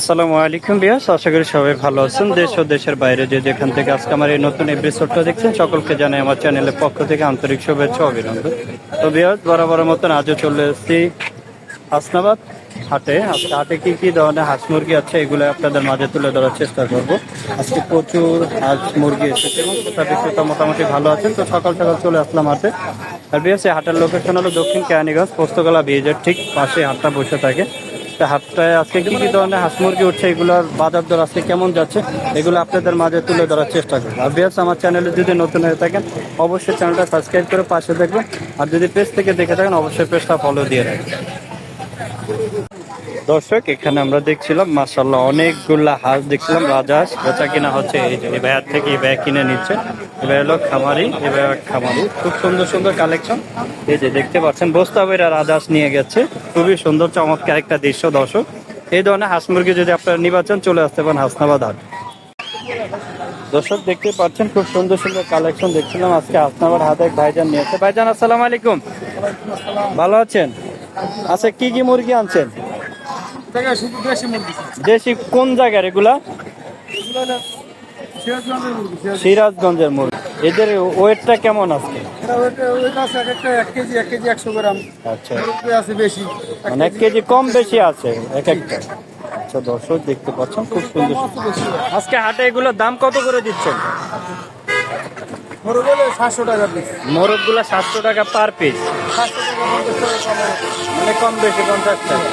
আসসালামু আলাইকুম বিয়াস আশা করি সবাই ভালো আছেন। দেশ ও দেশের বাইরে যে যেখান থেকে আজকে আমার এই নতুন এপিসোডটা দেখছেন, সকলকে জানাই আমার চ্যানেলের পক্ষ থেকে আন্তরিক শুভেচ্ছা অভিনন্দন। তো বিয়াস বরাবর মতন আজও চলে এসেছি হাসনাবাদ হাটে। আজকে হাটে কি কি ধরনের হাঁস মুরগি আছে, এগুলো আপনাদের মাঝে তুলে ধরার চেষ্টা করব। আজকে প্রচুর হাঁস মুরগি এসেছে এবং বিক্রেতা মোটামুটি ভালো আছেন। তো সকাল সকাল চলে আসলাম হাটে। আর বিয়াস এই হাটের লোকেশন হলো দক্ষিণ কেরানীগঞ্জ পোস্তগোলা ব্রিজের ঠিক পাশে হাটটা বসে থাকে। হাটটায়, আজকে কি কি ধরনের হাঁস মুরগি উঠছে, এগুলোর বাজার দর আজকে কেমন যাচ্ছে, এগুলো আপনাদের মাঝে তুলে ধরার চেষ্টা করব। আর বিয়াস আমার চ্যানেলে যদি নতুন হয়ে থাকেন, অবশ্যই চ্যানেলটা সাবস্ক্রাইব করে পাশে দেখবেন। আর যদি পেজ থেকে দেখে থাকেন, অবশ্যই পেজটা ফলো দিয়ে রাখবেন। দর্শক, এখানে আমরা দেখছিলাম মাসাল্লাহ অনেকগুলা হাঁস দেখছিলাম রাজহাঁস বেচা কিনা হচ্ছে, এই যে থেকে এই ভাইয়া কিনে নিচ্ছে। এবার হলো খামারি এ এবার খামারি। খুব সুন্দর সুন্দর কালেকশন এই যে, দেখতে পাচ্ছেন বস্তাবেরা রাজহাঁস নিয়ে গেছে। খুবই সুন্দর, চমৎকার একটা দৃশ্য, দর্শক। এই ধরনের হাঁস মুরগি যদি আপনারা নির্বাচন চলে আসতে পারেন হাসনাবাদ হাট। দর্শক, দেখতে পাচ্ছেন, খুব সুন্দর সুন্দর কালেকশন দেখছিলাম আজকে হাসনাবাদ হাতে ভাইজান নিয়েছে ভাইজান, আসসালামু আলাইকুম। ভালো আছেন? আচ্ছা কি কি মুরগি আনছেন? দেশি মুরগি দেশি কোন জায়গার এগুলা? সিরাজগঞ্জের মুরগি এদের ওয়েটটা কেমন আছে আচ্ছা। মানে এক কেজি কম বেশি আছে এক একটা। আচ্ছা দর্শক দেখতে পাচ্ছেন খুব সুন্দর। আজকে হাটে এগুলোর দাম কত করে দিচ্ছেন? মুরগি হলে সাতশো টাকা পার পিস মানে কম বেশি পঞ্চাশ টাকা।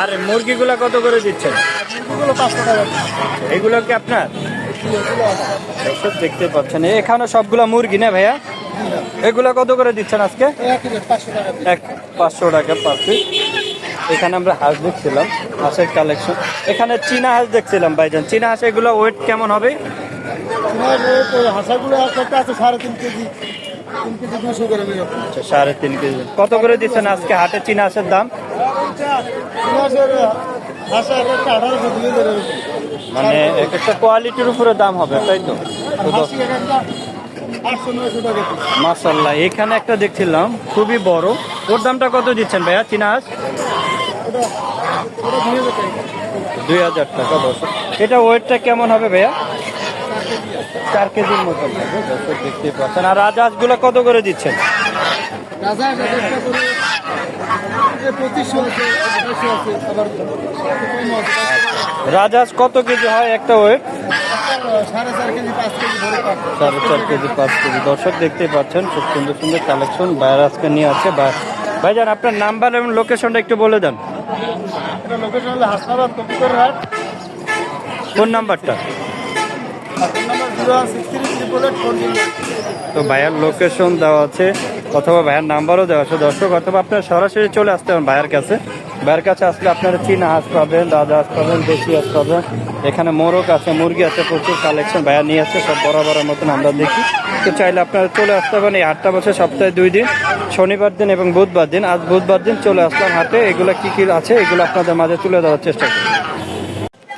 আর মুরগিগুলা কত করে দিচ্ছেন? মুরগিগুলো পাঁচশো টাকা এগুলো কি আপনার? দেখতে পাচ্ছেন। এখানে সবগুলা মুরগি না ভাইয়া? এগুলা কত করে দিচ্ছেন আজকে? এক পাঁচশো টাকা পার পিস এখানে আমরা হাঁস দেখছিলাম হাঁসের কালেকশন এখানে চীনা হাঁস দেখছিলাম ভাইজান। চীনা হাঁস এগুলো ওয়েট কেমন হবে? আচ্ছা সাড়ে তিন কেজি। কত করে দিচ্ছেন আজকে হাটে চীনা হাঁসের দাম? মানে এক একটা কোয়ালিটির উপরে দাম হবে তাই তো? মাসাল্লাহ এখানে একটা দেখছিলাম খুবই বড়। ওর দামটা কত দিচ্ছেন ভাইয়া চীনা হাঁস ওটা ওটা দুই হাজার টাকা দশ। এটা ওয়েটটা কেমন হবে ভাইয়া? চার কেজির দর্শক দেখতে পাচ্ছেন। আর রাজহাঁসগুলো কত করে দিচ্ছেন? পঁচিশশো কত কেজি হয় একটা ওয়েট? সাড়ে চার কেজি, পাঁচ কেজি। দর্শক দেখতে পাচ্ছেন, খুব সুন্দর সুন্দর কালেকশন বাইরে আজকে নিয়ে আছে। ভাইজান, আপনার নাম্বার এবং লোকেশনটা একটু বলে দেন। ফোন নাম্বারটা? তো ভাইয়ার লোকেশন দেওয়া আছে। অথবা ভাইয়ার নাম্বারও দেওয়া আছে। দর্শক, অথবা আপনারা সরাসরি চলে আসতে পারেন ভাইয়ের কাছে। ভাইয়ের কাছে আসলে আপনারা চীনা হাঁস পাবেন, রাজা হাঁস পাবেন, দেশি হাঁস পাবেন। এখানে মোরগ আছে, মুরগি আছে, প্রচুর কালেকশন ভাইয়া নিয়ে আসছে, সব বরাবরের মতন আমরা দেখি। তো চাইলে আপনারা চলে আসতে পারেন এই হাটটা বসে সপ্তাহে দুই দিন, শনিবার দিন এবং বুধবার দিন। আজ বুধবার দিন চলে আসলাম হাটে। এগুলো কি কি আছে, এগুলো আপনাদের মাঝে তুলে দেওয়ার চেষ্টা করি।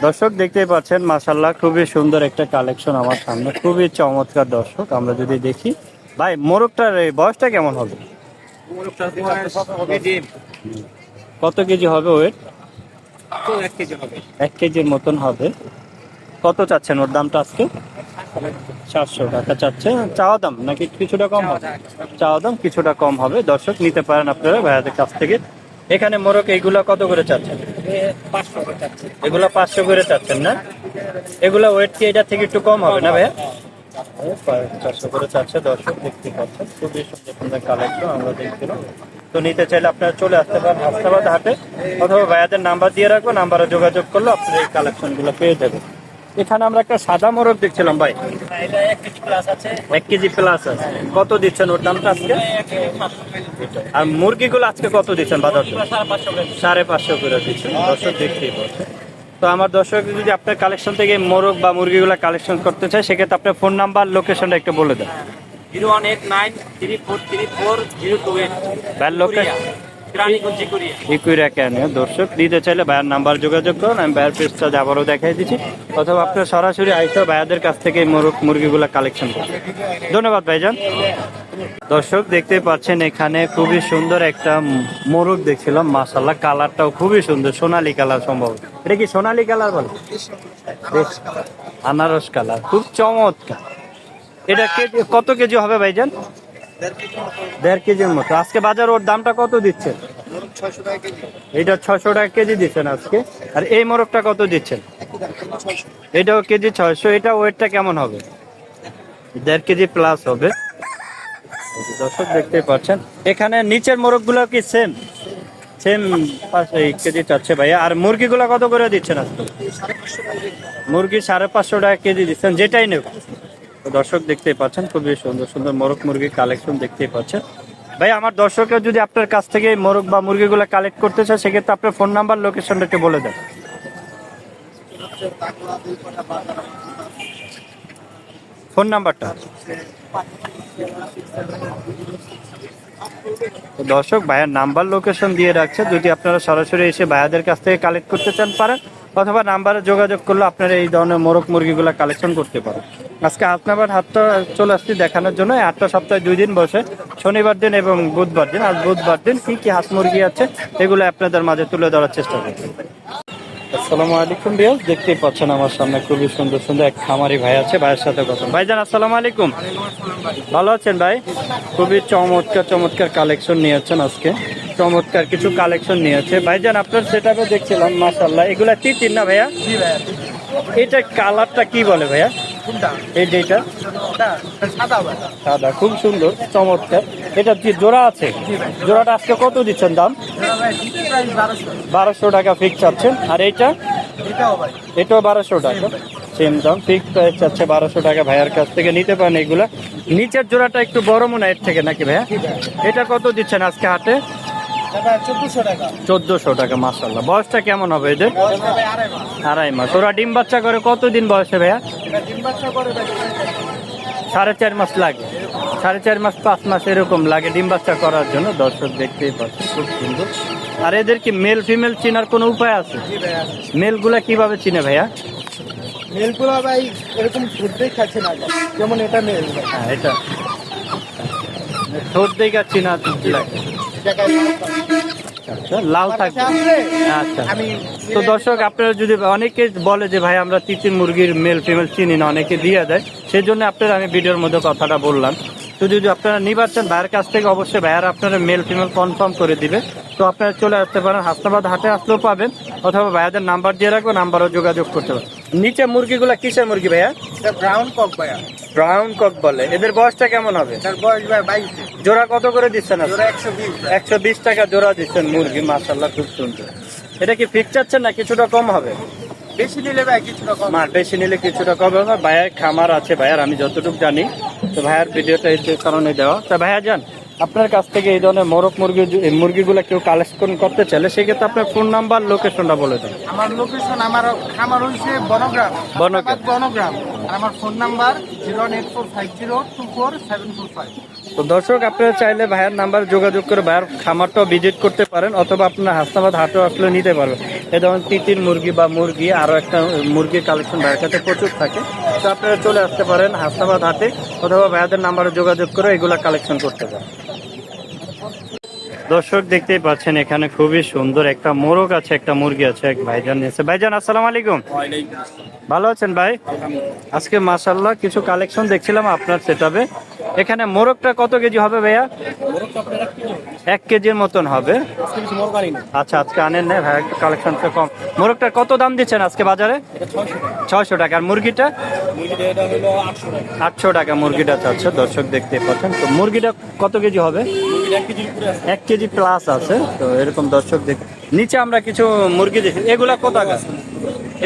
দর্শক, দেখতেই পাচ্ছেন মাসাল্লাহ খুবই সুন্দর একটা কালেকশন আমার সামনে। খুবই চমৎকার দর্শক, আমরা যদি দেখি। ভাই মোরগটার বয়সটা কেমন হবে? কত কেজি? হবে ওয়েট? এক কেজি হবে। এক কেজির মতন হবে। কত চাচ্ছেন ওর দামটা আজকে? চারশো টাকা চাচ্ছে। চাওয়া দাম নাকি কিছুটা কম হবে? চাওয়া দাম। কিছুটা কম হবে। দর্শক নিতে পারেন আপনারা ভাইয়াদের কাছ থেকে। এখানে মোরগ এইগুলা কত করে চাচ্ছেন? পাঁচশো এগুলো পাঁচশো করে চাচ্ছেন না? এগুলো ওয়েট কি এটা থেকে একটু কম হবে না ভাইয়া? চারশো করে চাচ্ছে দর্শক দেখতে পাচ্ছেন খুবই সুন্দর সুন্দর কালেকশন আমরা দেখছিলাম। তো নিতে চাইলে আপনারা চলে আসতে পারেন হাসনাবাদ হাটে। অথবা ভাইয়াদের নাম্বার দিয়ে রাখব, নাম্বারে যোগাযোগ করলে আপনারা এই কালেকশনগুলো পেয়ে যাবেন। এখানে আমরা একটা সাদা মোরগ দেখছিলাম ভাই। এক কেজি প্লাস আছে। কত দিচ্ছেন ওর দামটা আজকে? আর মুরগিগুলো আজকে কত দিচ্ছেন বাজার সাড়ে পাঁচশো করে দিচ্ছেন। দর্শক দেখতেই পাচ্ছেন। তো আমার দর্শক যদি আপনার কালেকশন থেকে মোরগ বা মুরগিগুলো কালেকশন করতে চায় সেক্ষেত্রে আপনার ফোন নাম্বার লোকেশনটা একটু বলে দেন। Zero one eight nine three four three four zero two eight. Location দর্শক, দিতে চাইলে ভাইয়ের নাম্বার যোগাযোগ করুন, আমি ভাইয়ের পেজটা আবারও দেখাই দিচ্ছি। অথবা আপনার সরাসরি আইসা ভাইয়াদের কাছ থেকে মোরগ মুরগিগুলো কালেকশন করুন। ধন্যবাদ, ভাইজান। দর্শক দেখতে পাচ্ছেন এখানে খুবই সুন্দর একটা মোরগ দেখছিলাম মাসাল্লাহ কালারটাও খুবই সুন্দর, সোনালী কালার সম্ভব এটা কি সোনালী কালার বলে? আনারস কালার, খুব চমৎকার। এটা কত কেজি হবে ভাইজান? দেড় কেজির মতো। আজকে বাজার ওর দামটা কত দিচ্ছে এটা ছশো টাকা কেজি দিচ্ছেন আজকে। আর এই মোরগটা কত দিচ্ছেন? এটাও কেজি ছয়শো। এটা ওয়েটটা কেমন হবে? দেড় কেজি প্লাস হবে। দর্শক দেখতে পাচ্ছেন। এখানে নিচের মোরগগুলো কি সেম সেম এই কেজি চাচ্ছে ভাইয়া। আর মুরগিগুলো কত করে দিচ্ছেন আজকে? মুরগি সাড়ে পাঁচশো টাকা কেজি দিচ্ছেন। যেটাই নেব। দর্শক দেখতে পাচ্ছেন, খুবই সুন্দর সুন্দর মোরগ মুরগির কালেকশন দেখতে পাচ্ছেন। ভাই, আমার দর্শকের যদি আপনার কাছ থেকে মোরগ বা মুরগিগুলো কালেক্ট করতে চায়, সেক্ষেত্রে আপনার ফোন নাম্বার লোকেশনটা একটু বলে দেন। ফোন নাম্বারটা দর্শক, ভাইয়ের নাম্বার লোকেশন দিয়ে রাখছে। যদি আপনারা সরাসরি এসে ভাইয়াদের কাছ থেকে কালেক্ট করতে চান পারেন, অথবা নাম্বারে যোগাযোগ করলে আপনারা এই ধরনের মোরগ মুরগিগুলো কালেকশন করতে পারেন। আজকে হাতনাবার হাটটা চলে আসছি দেখানোর জন্য। আটটা সপ্তাহে দুই দিন বসে। শনিবার দিন এবং বুধবার দিন। আজ বুধবার দিন কি কি হাঁস মুরগি আছে এগুলো আপনাদের মাঝে তুলে ধরার চেষ্টা করছি। আসসালামু আলাইকুম বিয়াস দেখতেই পাচ্ছেন আমার সামনে খুবই সুন্দর সুন্দর এক খামারি ভাই আছে ভাইয়ের সাথে কথা ভাইজান আসসালামু আলাইকুম। ভালো আছেন ভাই? খুবই চমৎকার চমৎকার কালেকশন নিয়েছেন আজকে। চমৎকার কিছু কালেকশন নিয়েছে ভাইজান আপনার সেটাপে দেখছিলাম মাশাল্লাহ এগুলা তিন না ভাইয়া? এটা কালারটা কি বলে ভাইয়া? এই যেটা সাদা খুব সুন্দর চমৎকার। এটা কি জোড়া আছে জোড়াটা আজকে কত দিচ্ছেন দাম? বারোশো। টাকা ফিক্স চাচ্ছেন। আর এইটা এটাও বারোশো টাকা। সেম দাম ফিক্স প্রাইস চাচ্ছে বারোশো টাকা ভাইয়ার কাছ থেকে। নিতে পারেন এগুলা। নিচের জোড়াটা একটু বড় মনে হয় এর থেকে নাকি ভাইয়া? এটা কত দিচ্ছেন আজকে হাটে? চোদ্দশো টাকা। মাসাল্লাহ বয়সটা কেমন হবে এদের? আড়াই মাস। ওরা ডিম বাচ্চা করে কতদিন বয়সে ভাইয়া? সাড়ে চার মাস লাগে। সাড়ে চার মাস পাঁচ মাস এরকম লাগে ডিম বাচ্চা করার জন্য। দর্শক দেখতেই পাচ্ছে খুব সুন্দর। আর এদের কি মেল ফিমেল চেনার কোনো উপায় আছে? মেলগুলা কীভাবে চিনে ভাইয়া? মেলগুলো ভাই এরকম ফুটতেই খাচ্ছে না যেমন এটা মেল হ্যাঁ এটা। ঠোঁট দেখে চিনা লাগে। লাল থাকবে। আচ্ছা। তো দর্শক আপনারা যদি অনেকে বলে যে ভাই আমরা তিতির মুরগির মেল ফিমেল চিনি না অনেকে দিয়ে দেয়। সেই জন্য আপনারা আমি ভিডিওর মধ্যে কথাটা বললাম। তো যদি আপনারা নিবার চান ভাইয়ের কাছ থেকে অবশ্যই ভাইয়ার আপনারা মেল ফিমেল কনফার্ম করে দিবে। তো আপনারা চলে আসতে পারেন হাসনাবাদ হাটে আসলেও পাবেন অথবা ভাইয়াদের নাম্বার দিয়ে রাখব নাম্বারও যোগাযোগ করতে পারেন। নিচে মুরগিগুলা কিসের মুরগি ভাইয়া? ব্রাউন কক ভাইয়া। ব্রাউন কক বলে। এদের বয়সটা কেমন হবে? জোড়া কত করে দিচ্ছেন একশো বিশ টাকা জোড়া দিচ্ছেন মুরগি মাসাল্লাহ খুব সুন্দর। এটা কি ফিক্স চাচ্ছেন না কিছুটা কম হবে? বেশি নিলে ভাই কিছুটা কম? বেশি নিলে কিছুটা কম হবে। ভাইয়ের খামার আছে ভাইয়ার আমি যতটুকু জানি। তো ভাইয়ার ভিডিওটা এই কারণে দেওয়া। তা ভাইয়া যান। আপনার কাছ থেকে এই ধরনের মোরগ মুরগি এই মুরগিগুলো কেউ কালেকশন করতে চাইলে সেক্ষেত্রে আপনার ফোন নাম্বার লোকেশনটা বলে দেন। আমার লোকেশন আমার খামার হয়েছে বনগ্রাম। বনগ্রাম। বনগ্রাম। আর আমার phone number zero eight four five zero two four seven four five. তো দর্শক, আপনারা চাইলে ভাইয়ের নাম্বার যোগাযোগ করে ভাইয়ের খামারটাও ভিজিট করতে পারেন অথবা আপনার হাসনাবাদ হাটও আসলে নিতে পারবেন। এ ধরুন তিতির মুরগি বা মুরগি, আরও একটা মুরগির কালেকশন ভাইয়ের কাছে প্রচুর থাকে। তো আপনারা চলে আসতে পারেন হাসনাবাদ হাটে অথবা ভাইয়াদের নাম্বারে যোগাযোগ করে এগুলা কালেকশন করতে পারেন। দর্শক দেখতেই পাচ্ছেন, এখানে খুবই সুন্দর একটা মোরগ আছে, একটা মুরগি আছে, এক ভাইজান নিয়েছে। ভাইজান, আসসালামু আলাইকুম। ভালো আছেন ভাই? আজকে মাসাল্লাহ কিছু কালেকশন দেখছিলাম আপনার সেটাবে এখানে মোরগটা কত কেজি হবে ভাইয়া? এক কেজির মতন হবে। আচ্ছা আজকে আনেন না ভাই একটু কালেকশনটা কম। মোরগটা কত দাম দিচ্ছেন আজকে বাজারে? ছয়শো টাকা। আর মুরগিটা? আটশো টাকা। মুরগিটা চাচ্ছে দর্শক দেখতে পাচ্ছেন। তো মুরগিটা কত কেজি হবে? এক কেজি প্লাস আছে। তো এরকম দর্শক দেখ নিচে আমরা কিছু মুরগি দেখি। এগুলা কোথাকার?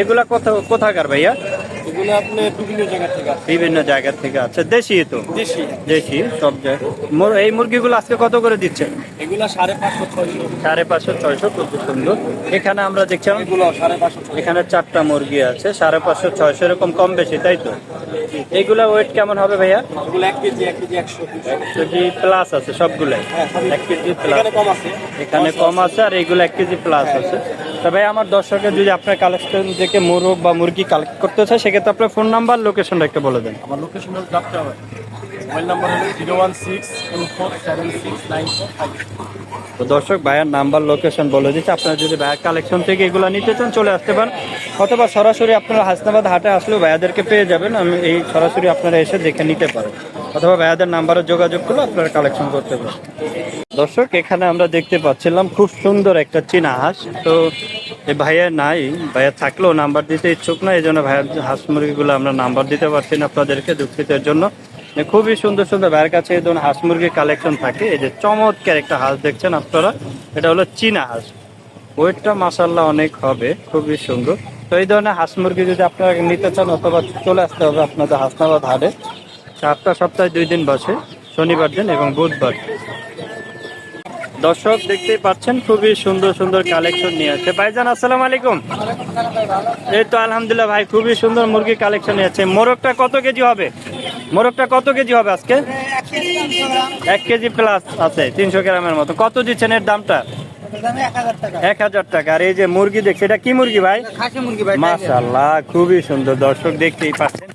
এগুলা কোথা কোথাকার ভাইয়া? এগুলো আপনি বিভিন্ন জায়গা থেকে বিভিন্ন জায়গা থেকে আছে। দেশি তো? দেশি। দেশি সব জায়গায় এই মুরগিগুলো আজকে কত করে দিচ্ছেন? এগুলো সাড়ে পাঁচশো ছয়শো। সাড়ে পাঁচশো ছয়শো খুব সুন্দর। এখানে আমরা দেখছিলাম সাড়ে পাঁচশো এখানে চারটা মুরগি আছে সাড়ে পাঁচশো ছয়শো এরকম কম বেশি তাই তো? এইগুলা ওয়েট কেমন হবে ভাইয়া? এগুলো এক কেজি এক কেজি একশো। কেজি প্লাস আছে সবগুলাই। হ্যাঁ এক কেজি প্লাস এখানে কম আছে। এখানে কম আছে আর এইগুলো এক কেজি প্লাস আছে। তবে আমার দর্শকের যদি আপনার কালেকশন থেকে মোরগ বা মুরগি কালেক্ট করতে চায়, সেক্ষেত্রে আপনার ফোন নাম্বার লোকেশনটা একটু বলে দেন। আমার location mobile zero one six তো দর্শক, ভাইয়ের নাম্বার, লোকেশন বলে দিচ্ছে। আপনারা যদি ভাইয়ের কালেকশন থেকে এগুলো নিতে চান, চলে আসতে পারেন। অথবা সরাসরি আপনারা হাসনাবাদ হাটে আসলেও ভাইয়াদেরকে পেয়ে যাবেন। আমি এই সরাসরি আপনারা এসে দেখে নিতে পারেন। অথবা ভাইয়াদের নাম্বারে যোগাযোগ করলে আপনারা কালেকশন করতে পারেন। দর্শক, এখানে আমরা দেখতে পাচ্ছিলাম খুব সুন্দর একটা চীনা হাঁস। তো এই ভাইয়া নাই, ভাইয়া থাকলেও নাম্বার দিতে ইচ্ছুক না। এই জন্য ভাইয়ার হাঁস মুরগিগুলো আমরা নাম্বার দিতে পারছি না আপনাদেরকে দুঃখিতের জন্য। খুবই সুন্দর সুন্দর ভাইয়ের কাছে এই ধরনের হাঁস মুরগির কালেকশন থাকে। এই যে চমৎকার একটা হাঁস দেখছেন আপনারা? এটা হলো চীনা হাঁস। ওয়েটটা মাসাল্লাহ অনেক হবে, খুবই সুন্দর। তো এই ধরনের হাঁস মুরগি যদি আপনারা নিতে চান অথবা চলে আসতে হবে আপনাদের হাসনাবাদ হাটে চারটা সপ্তাহে দুই দিন বসে, শনিবার দিন এবং বুধবার দর্শক দেখতেই পাচ্ছেন, খুবই সুন্দর সুন্দর কালেকশন নিয়ে আছে। ভাইজান, আসসালামু আলাইকুম। এই তো আলহামদুলিল্লাহ ভাই, খুবই সুন্দর মুরগি কালেকশন নিয়ে আছে। মোরগটা কত কেজি হবে? মোরগটা কত কেজি হবে আজকে? এক কেজি প্লাস আছে তিনশো গ্রামের মতো। কত দিচ্ছেন এর দামটা? এক হাজার টাকা। আর এই যে মুরগি দেখছি এটা কি মুরগি ভাই? মুরগি খুবই সুন্দর। দর্শক দেখতেই পাচ্ছেন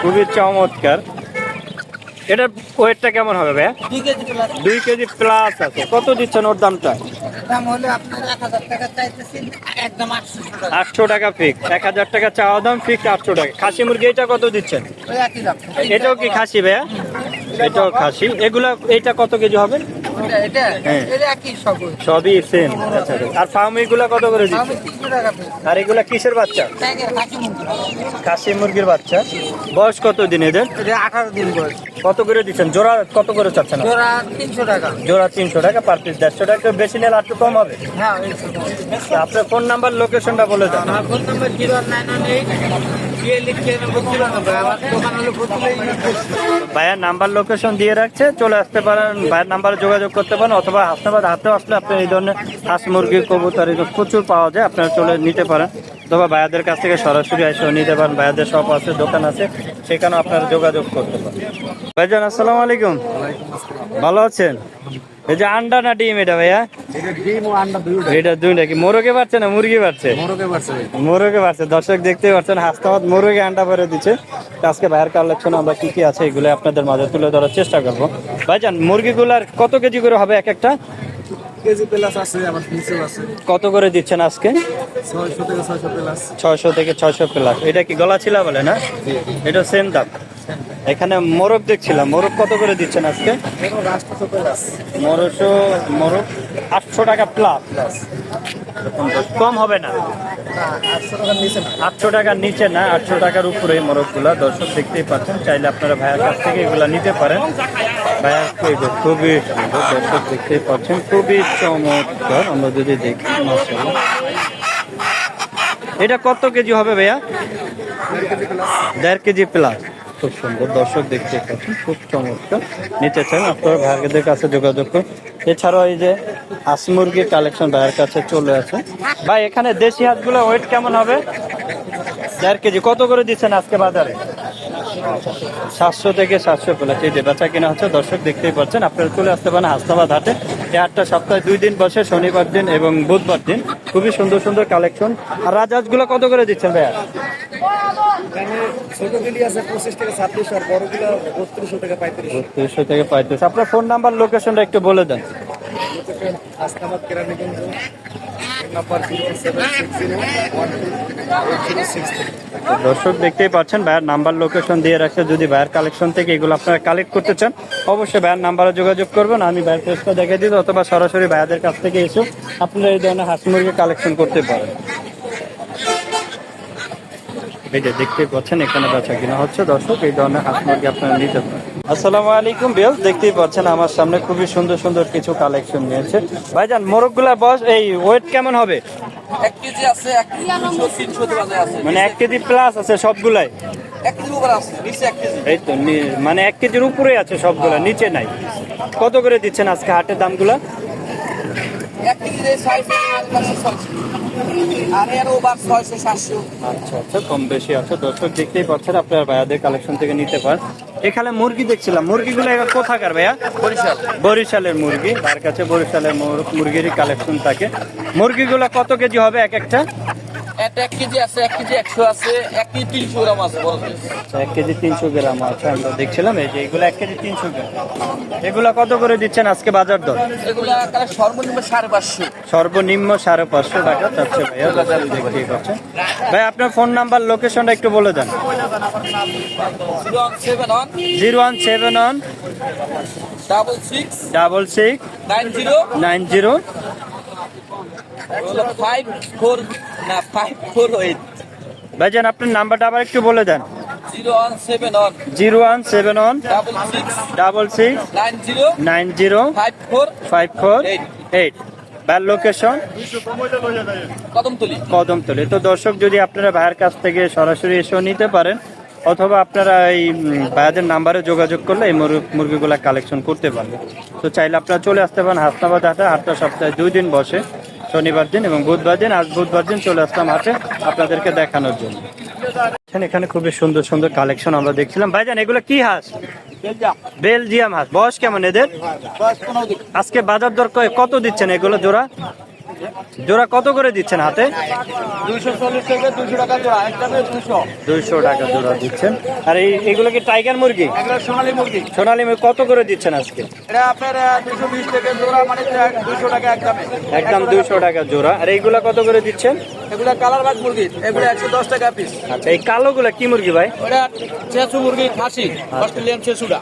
খুবই চমৎকার। এটার ওয়েটটা কেমন হবে ভাই দুই কেজি প্লাস আছে। কত দিচ্ছেন ওর দামটা? দাম হলে আপনার এক হাজার টাকা চাইতেছি একদম আটশো টাকা। আটশো টাকা ফিক্স এক হাজার টাকা চাওয়া দাম ফিক্স আটশো টাকা। খাসি মুরগি এটা কত দিচ্ছেন? এটাও কি খাসি ভাইয়া? এটাও খাসি। এগুলা এটা কত কেজি হবে? হ্যাঁ। সবই। সেম আচ্ছা আর ফার্ম এগুলা কত করে পেয়েছি আর এগুলা কিসের বাচ্চা? খাসি মুরগির বাচ্চা। বয়স কত দিন এদের? আঠারো দিন বয়স। কত করে দিচ্ছেন? জোড়া কত করে চাচ্ছেন? জোড়া তিনশো টাকা। জোড়া তিনশো টাকা পার পিস দেড়শো টাকা বেশি নিলে আর একটু কম হবে? হ্যাঁ আপনার ফোন নাম্বার লোকেশনটা বলে দেন। আমার phone number zero nine eight ভাইয়ার নাম্বার লোকেশন দিয়ে রাখছে। চলে আসতে পারেন। ভাইয়ের নাম্বারে যোগাযোগ করতে পারেন অথবা হাসনাবাদ হাতেও আসলে আপনি এই ধরনের হাঁস মুরগি কবুতর এগুলো প্রচুর পাওয়া যায় আপনারা চলে নিতে পারেন। অথবা ভাইয়াদের কাছ থেকে সরাসরি এসেও নিতে পারেন ভাইয়াদের শপ আছে দোকান আছে সেখানেও আপনারা যোগাযোগ করতে পারেন। ভাইজান আসসালামু আলাইকুম। ভালো আছেন? এই যে আন্ডা না ডিম এটা ভাইয়া? এটা দুইটা। কি? মোরগে পাচ্ছে না মুরগি পাচ্ছে মোরগে পারছে দর্শক দেখতে পাচ্ছেন হাসতাবাদ মোরগে আন্ডা ভরে দিচ্ছে। আজকে ভাইয়ের কালেকশন আমরা কি কি আছে এগুলো আপনাদের মাঝে তুলে ধরার চেষ্টা করব। ভাইজান মুরগিগুলার কত কেজি করে হবে এক একটা? কেজি প্লাস আছে আবার তিনশো আছে। কত করে দিচ্ছেন আজকে? ছয়শো থেকে ছয়শো প্লাস। ছয়শো থেকে ছয়শো প্লাস। এটা কি গলা ছিল বলে না? এটা সেম দাম। এখানে মোরগ দেখছিলাম। মোরগ কত করে দিচ্ছেন আজকে? মোরশো মোরগ আটশো টাকা প্লাস কম হবে না। আটশো টাকার নিচে না আটশো টাকার উপরে এই মোরগগুলা। দর্শক দেখতেই পাচ্ছেন চাইলে আপনারা ভাইয়ের কাছ থেকে এগুলা নিতে পারেন। ভাইয়ার এই খুবই সুন্দর দর্শক দেখতেই পাচ্ছেন খুবই চমৎকার। আমরা যদি দেখি। এটা কত কেজি হবে ভাইয়া? দেড় কেজি প্লাস খুব সুন্দর। দর্শক দেখতে পাচ্ছেন, খুব চমৎকার। নিতে চান, আপনারা ভাইয়াদের কাছে যোগাযোগ করুন। এছাড়াও এই যে হাঁস মুরগির কালেকশন ভাইয়ের কাছে চলে আসে। ভাই, এখানে দেশি হাঁসগুলো ওয়েট কেমন হবে? দেড় কেজি। কত করে দিচ্ছেন আজকে বাজারে? সাতশো থেকে সাতশো প্লাস এই যে বেচা কিনা হচ্ছে। দর্শক দেখতেই পাচ্ছেন, আপনারা চলে আসতে পারেন হাসনাবাদ হাটে। এই হাটটা সপ্তাহে দুই দিন বসে শনিবার দিন এবং বুধবার দিন। খুবই সুন্দর সুন্দর কালেকশন আর রাজহাঁসগুলো কত করে দিচ্ছেন ভাইয়া? থেকে বত্রিশশো পঁয়ত্রিশ। আপনার ফোন নাম্বার লোকেশনটা একটু বলে দেন। দর্শক, দেখতেই পাচ্ছেন, ভাইয়ের নাম্বার লোকেশন দিয়ে রাখছে। যদি ভাইয়ের কালেকশন থেকে এগুলো আপনারা কালেক্ট করতে চান, অবশ্যই ভাইয়ের নাম্বারে যোগাযোগ করবেন। আমি ভাইয়ের পেজটা দেখে দিই, অথবা সরাসরি ভাইয়াদের কাছ থেকে এসে আপনারা এই ধরনের হাঁস মুরগি কালেকশন করতে পারেন। এই যে দেখতেই পাচ্ছেন এখানে বেচা কিনা হচ্ছে। দর্শক এই ধরনের হাঁস মুরগি আপনারা নিতে পারেন। আসসালামু আলাইকুম বিয়াল দেখতেই পাচ্ছেন আমার সামনে খুবই সুন্দর সুন্দর কিছু কালেকশন নিয়েছে। ভাইজান মোরগগুলা বস এই ওয়েট কেমন হবে? মানে এক কেজি প্লাস আছে সবগুলাই? এই তো মানে এক কেজির উপরে আছে সবগুলা নিচে নাই। কত করে দিচ্ছেন আজকে হাটের দামগুলা? এক আচ্ছা আচ্ছা কম বেশি আছে। দর্শক দেখতেই পাচ্ছেন আপনার ভাইয়াদের কালেকশন থেকে নিতে পারেন। এখানে মুরগি দেখছিলাম। মুরগিগুলো এবার কোথাকার ভাইয়া? বরিশাল। বরিশালের মুরগি। তার কাছে বরিশালের মুর- মুরগিরই কালেকশন থাকে। মুরগিগুলো কত কেজি হবে এক একটা? এক কেজি আছে এক কেজি একশো আছে এক কেজি তিনশো গ্রাম আছে বড় size। এক কেজি তিনশো গ্রাম আছে আমরা দেখছিলাম এই যে এগুলো এক কেজি তিনশো গ্রাম। এগুলো কত করে দিচ্ছেন আজকে বাজার দর? এগুলো সর্বনিম্ন সাড়ে পাঁচশো। সর্বনিম্ন সাড়ে পাঁচশো টাকা চাচ্ছে ভাইয়া দেখতেই পাচ্ছেন। ভাই আপনার ফোন নাম্বার লোকেশনটা একটু বলে দেন। Zero one seven one double six double six nine zero nine zero হলো ফাইভ ফোর না ফাইভ ফোর এইট ভাইজান আপনার নাম্বারটা আবার একটু বলে দেন। Zero one seven one. Double six nine zero five four. Eight ব্যার লোকেশন কদমতলি। কদমতলি। তো দর্শক যদি আপনারা ভাইয়ের কাছ থেকে সরাসরি এসেও নিতে পারেন অথবা আপনারা এই ভাইয়াদের নাম্বারে যোগাযোগ করলে এই মুরগ- মুরগিগুলা কালেকশন করতে পারবেন। তো চাইলে আপনারা চলে আসতে পারেন হাসনাবাদ হাটে হাটটা সপ্তাহে দুই দিন বসে। শনিবার দিন এবং বুধবার দিন আজ বুধবার দিন চলে আসলাম হাটে আপনাদেরকে দেখানোর জন্য। এখানে এখানে খুবই সুন্দর সুন্দর কালেকশন আমরা দেখছিলাম। ভাইজান এগুলো কি হাঁস? বেলজিয়াম। হাঁস। বয়স কেমন এদের? আজকে বাজার দর কত দিচ্ছেন এগুলো জোড়া? জোড়া কত করে দিচ্ছেন হাতে? দুইশো দুইশো টাকা জোড়া একটা টাকা জোড়া দিচ্ছেন। আর এই এগুলো কি টাইগার মুরগি? সোনালী মুরগি। সোনালী মুরগি কত করে দিচ্ছেন আজকে? দুশো মানে দুশো একদমে। দুইশো টাকা জোড়া। আর এইগুলা কত করে দিচ্ছেন? এগুলো কালার বাজ মুরগি এগুলো একশো দশ টাকা পিস আচ্ছা এই কালোগুলা কি মুরগি ভাই? চেঁচু মুরগি খাসি অস্ট্রেলিয়ান চেঁচুটা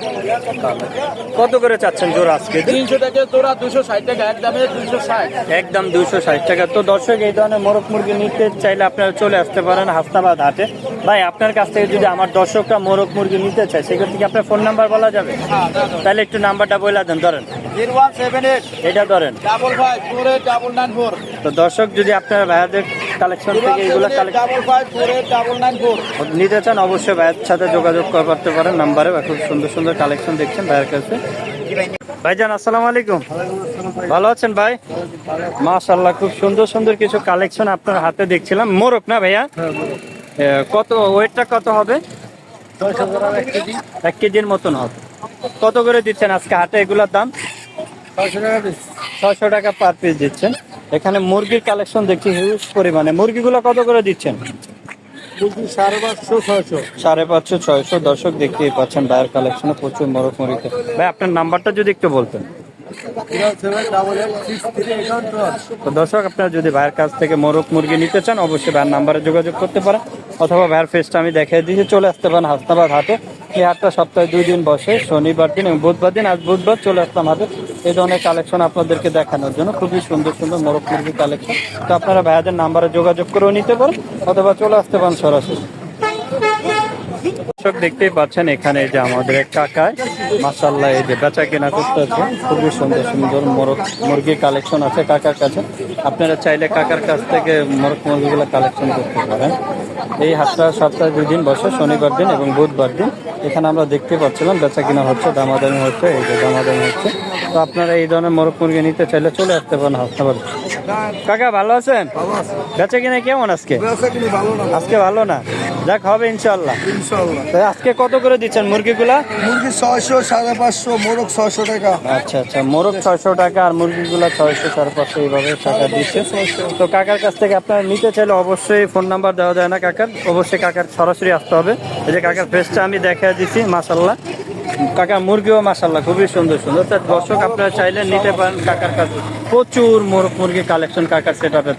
কত করে চাচ্ছেন জোড়া আজকে? তিনশো টাকা জোড়া দুশো ষাট টাকা একদমে দুশো ষাট। একদম দুইশো ষাট টাকা। তো দর্শক এই ধরনের মোরগ মুরগি নিতে চাইলে আপনারা চলে আসতে পারেন হাসনাবাদ হাটে। ভাই আপনার কাছ থেকে যদি আমার দর্শকরা মোরগ মুরগি নিতে চায় সেক্ষেত্রে কি আপনার ফোন নাম্বার বলা যাবে? তাহলে একটু নাম্বারটা বলে দেন ধরেন। এটা ধরেন। তো দর্শক যদি আপনারা ভাইয়াদের কালেকশন থেকে এইগুলো নিতে চান অবশ্যই ভাইয়ের সাথে যোগাযোগ করতে পারেন নাম্বারে খুব সুন্দর সুন্দর কালেকশন দেখছেন ভাইয়ের কাছে। ভাইজান, আসসালামু আলাইকুম। ভালো আছেন ভাই? মাশাল্লাহ খুব সুন্দর সুন্দর কিছু কালেকশন আপনার হাতে দেখছিলাম। মোরক না ভাইয়া? কত ওয়েটটা কত হবে? এক কেজির মতন হবে। কত করে দিচ্ছেন আজকে হাটে এগুলোর দাম? ছয়শো টাকা পার পিস দিচ্ছেন। এখানে মুরগির কালেকশন দেখছি হিউজ পরিমাণে। মুরগিগুলো কত করে দিচ্ছেন? সাড়ে পাঁচশো ছয়শো। দর্শক দেখতেই পাচ্ছেন বায়ার কালেকশনে প্রচুর মরক মরিতে ভাই আপনার নাম্বারটা যদি একটু বলতেন। তো দর্শক আপনারা যদি ভাইয়ের কাছ থেকে মোরগ মুরগি নিতে চান অবশ্যই ভাইয়ের নাম্বারে যোগাযোগ করতে পারেন। অথবা ভাইয়ের ফেসটা আমি দেখিয়ে দিয়ে চলে আসতে পারেন হাসনাবাদ হাটে। এই হাটটা সপ্তাহে দুই দিন বসে, শনিবার দিন এবং বুধবার দিন। আজ বুধবার চলে আসলাম হাটে এই ধরনের কালেকশন আপনাদেরকে দেখানোর জন্য খুবই সুন্দর সুন্দর মোরগ মুরগি কালেকশন। তো আপনারা ভাইয়াদের নাম্বারে যোগাযোগ করেও নিতে পারেন অথবা চলে আসতে পারেন সরাসরি। দর্শক, দেখতেই পাচ্ছেন এখানে যে আমাদের কাকায়। মাসাল্লাহ এই যে বেচা কেনা করতে আছে খুবই সুন্দর সুন্দর মোরগ মুরগির কালেকশন আছে কাকার কাছে। আপনারা চাইলে কাকার কাছ থেকে মোরগ মুরগিগুলো কালেকশন করতে পারেন। এই হাটটা সপ্তাহে দুই দিন বসে শনিবার দিন এবং বুধবার দিন। এখানে আমরা দেখতে পাচ্ছিলাম বেচা কিনা হচ্ছে দামাদামি হচ্ছে এই যে দামাদামি হচ্ছে। তো আপনারা এই ধরনের মোরগ মুরগি নিতে চাইলে চলে আসতে পারেন হাসনাবাদ কাকা ভালো আছেন? বেচা কিনা কেমন আজকে? আজকে ভালো না? যাক হবে ইনশাল্লাহ ইনশাল্লাহ আজকে কত করে দিচ্ছেন মুরগিগুলা? মুরগি ছয়শো সাড়ে পাঁচশো মোরগ ছয়শো টাকা। আচ্ছা আচ্ছা মোরগ ছয়শো টাকা আর মুরগিগুলো ছয়শো সাড়ে পাঁচশো এইভাবে টাকা দিচ্ছে। তো কাকার কাছ থেকে আপনারা নিতে চাইলে অবশ্যই ফোন নাম্বার দেওয়া যায় না কাকার অবশ্যই কাকার সরাসরি আসতে হবে। এই যে কাকার ফেসটা আমি দেখা দিচ্ছি মাসাল্লাহ কাকা, মুরগিও মাসাল্লাহ খুবই সুন্দর সুন্দর। তার দর্শক আপনারা চাইলে নিতে পারেন কাকার কাছে। প্রচুর মোরগ কালেকশন কাকার সেট আপে